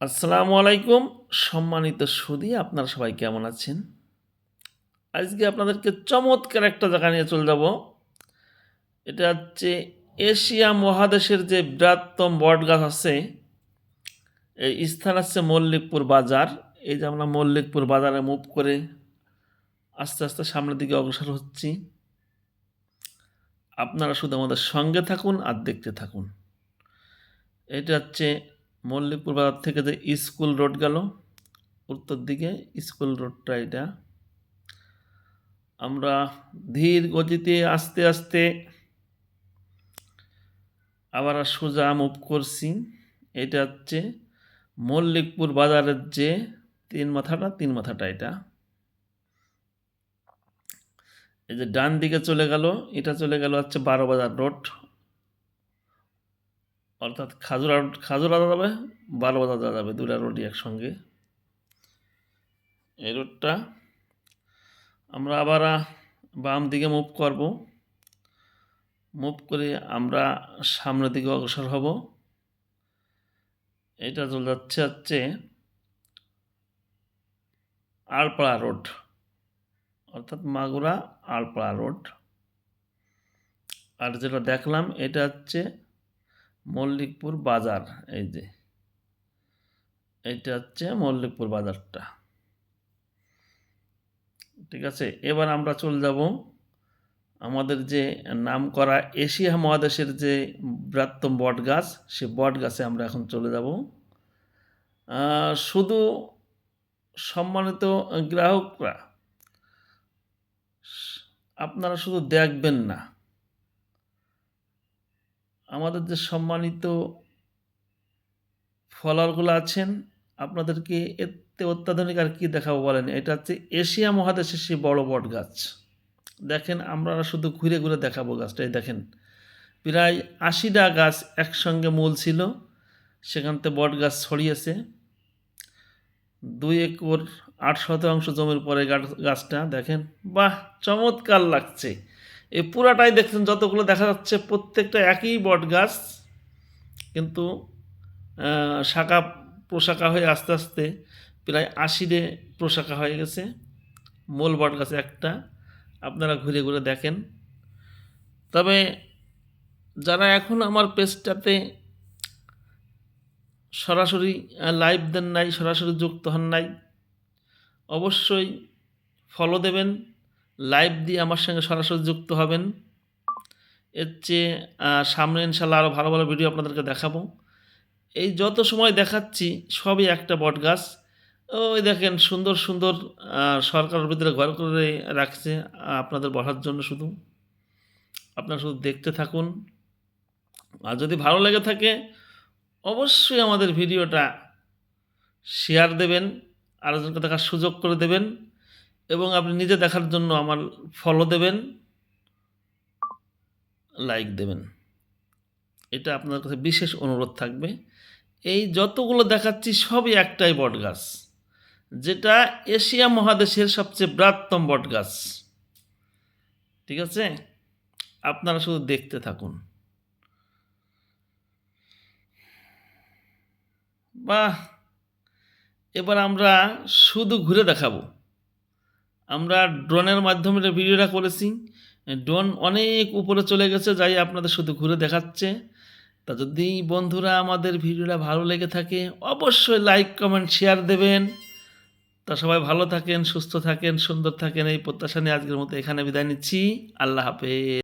আসসালামু আলাইকুম। সম্মানিত সুদী, আপনারা সবাই কেমন আছেন? আজকে আপনাদেরকে চমৎকার একটা জায়গা নিয়ে চলে যাব। এটা হচ্ছে এশিয়া মহাদেশের যে বৃহত্তম বট গাছ আছে, এই স্থান হচ্ছে মল্লিকপুর বাজার। এই যে আমরা মল্লিকপুর বাজারে মুভ করে আস্তে আস্তে সামনের দিকে অগ্রসর হচ্ছি। আপনারা শুধু আমাদের সঙ্গে থাকুন আর দেখতে থাকুন। এটা হচ্ছে মল্লিকপুর বাজার থেকে যে স্কুল রোড গেল, উত্তর দিকে স্কুল রোডটা এটা। আমরা ধীর গতিতে আস্তে আস্তে আবার সোজা মুভ করছি। এটা হচ্ছে মল্লিকপুর বাজারের যে তিন মাথাটা তিন মাথাটা এটা। এই যে ডান দিকে চলে গেল, এটা চলে গেল হচ্ছে বারো বাজার রোড। অর্থাৎ খাজুরা খাজুরা যাবে বারো বাজার যাওয়া যাবে দুটা রোডই একসঙ্গে। এই রোডটা আমরা আবার বাম দিকে মুভ করব। মুভ করে আমরা সামনের দিকে অগ্রসর হব। এটা চলে যাচ্ছে হচ্ছে আলপাড়া রোড, অর্থাৎ মাগুরা আলপাড়া রোড। আর যেটা দেখলাম, এটা হচ্ছে মল্লিকপুর বাজার, এই যে। এইটা হচ্ছে মল্লিকপুর বাজারটা। ঠিক আছে, এবার আমরা চলে যাব আমাদের যে নাম করা এশিয়া মহাদেশের যে বৃহত্তম বট গাছ সে বট গাছে আমরা এখন চলে যাব। শুধু সম্মানিত গ্রাহকরা, আপনারা শুধু দেখবেন না। আমাদের যে সম্মানিত ফলোয়ারগুলো আছেন, আপনাদেরকে এতে অত্যাধুনিক আর কি দেখাবো বলেন? এটা হচ্ছে এশিয়া মহাদেশের সেই বড় বট গাছ। দেখেন, আমরা শুধু ঘুরে ঘুরে দেখাবো গাছটা, এই দেখেন। প্রায় আশিটা গাছ একসঙ্গে মূল ছিল, সেখান থেকে বট গাছ ছড়িয়েছে। দুই একর আট শতাংশ জমির পরে গাছটা, দেখেন, বাহ, চমৎকার লাগছে। এই পুরাটাই দেখছেন, যতগুলো দেখা যাচ্ছে প্রত্যেকটা একই বট গাছ, কিন্তু শাখা প্রশাখা হয়ে আস্তে আস্তে প্রায় আশিরে প্রশাখা হয়ে গেছে। মূল বট গাছ একটা, আপনারা ঘুরে ঘুরে দেখেন। তবে যারা এখন আমার পেজটাতে সরাসরি লাইভ দেন নাই, সরাসরি যুক্ত হন নাই, অবশ্যই ফলো দেবেন। লাইভ দিয়ে আমার সঙ্গে সরাসরি যুক্ত হবেন। এর চেয়ে সামনে ইনশাল্লাহ আরও ভালো ভালো ভিডিও আপনাদেরকে দেখাবো। এই যত সময় দেখাচ্ছি, সবই একটা বট গাছ ওই দেখেন, সুন্দর সুন্দর সরকারের ভিতরে ঘর করে রাখছে, আপনাদের বসার জন্য শুধু। আপনারা শুধু দেখতে থাকুন। আর যদি ভালো লেগে থাকে, অবশ্যই আমাদের ভিডিওটা শেয়ার দেবেন, আরেকজনকে দেখার সুযোগ করে দেবেন। এবং আপনি নিজে দেখার জন্য আমার ফলো দেবেন লাইক দেবেন। এটা আপনার কাছে বিশেষ অনুরোধ থাকবে। এই যতগুলো দেখাচ্ছি সবই একটাই বট গাছ, যেটা এশিয়া মহাদেশের সবচেয়ে বৃহত্তম বট গাছ। ঠিক আছে? আপনারা শুধু দেখতে থাকুন। বাহ! এবার আমরা শুধু ঘুরে দেখাবো। আমরা ড্রোনের মাধ্যমে ভিডিওটা করেছি, ড্রোন অনেক উপরে চলে গেছে, যাই আপনাদের শুধু ঘুরে দেখাচ্ছে। তা যদি বন্ধুরা আমাদের ভিডিওটা ভালো লেগে থাকে, অবশ্যই লাইক কমেন্ট শেয়ার দেবেন। তা সবাই ভালো থাকেন, সুস্থ থাকেন, সুন্দর থাকেন, এই প্রত্যাশা নিয়ে আজকের মতো এখানে বিদায় নিচ্ছি। আল্লাহ হাফেজ।